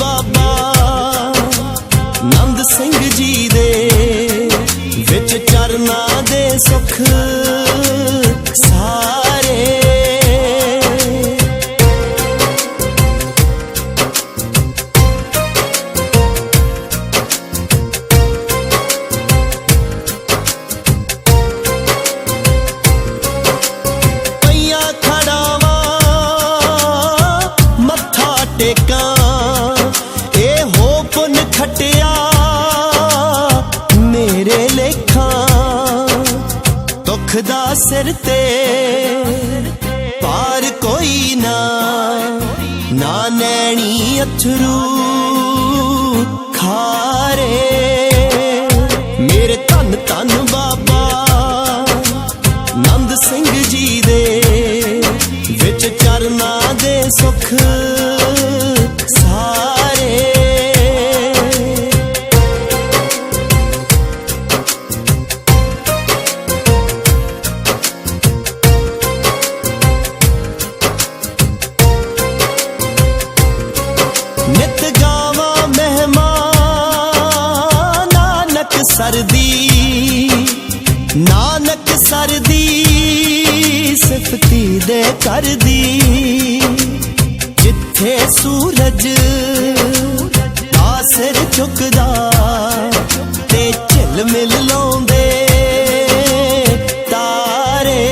Baba. ਦੁੱਖ ਦਾ ਸਿਰ ਤੇ। ਪਾਰ ਕੋਈ ਨਾ ਨਾ ਨੈਣੀ ਅਥਰੂ ਖਾ ਨਾਨਕ ਸਰਦੀ ਨਾਨਕ ਸਰਦੀ, ਸਿਫਤੀ ਦੇ ਕਰਦੀ। ਜਿੱਥੇ ਸੂਰਜ ਆਸਰ ਝੁਕਦਾ, ਤੇ ਝਿਲ ਮਿਲ ਲਾਉਂਦੇ। ਤਾਰੇ,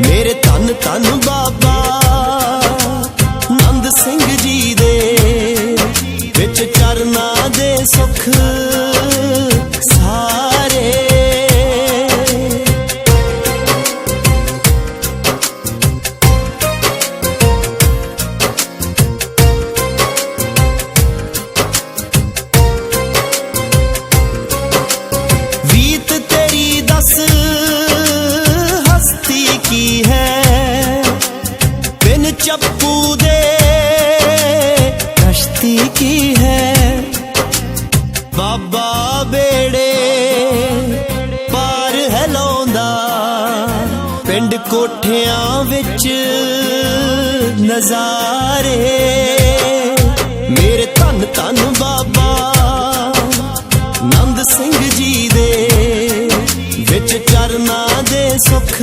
ਮੇਰੇ ਤਨ ਤਨ ਬਾਬਾ, ਨੰਦ ਸਿੰਘ ਜੀ ਦੇ ਵਿੱਚ ਚਰਨਾਂ ਦੇ ਸੁਖ। ਚੱਪੂ ਦੇ। ਕਸ਼ਤੀ ਕੀ ਹੈ? ਬਾਬਾ ਬੇੜੇ, ਪਾਰ ਹੈ ਲਾਉਂਦਾ। ਪਿੰਡ ਕੋਠਿਆਂ ਵਿੱਚ ਨਜ਼ਾਰੇ। ਮੇਰੇ ਧੰਨ ਧੰਨ ਬਾਬਾ, ਨੰਦ ਸਿੰਘ ਜੀ ਦੇ ਵਿੱਚ ਚਰਨਾਂ ਦੇ ਸੁਖ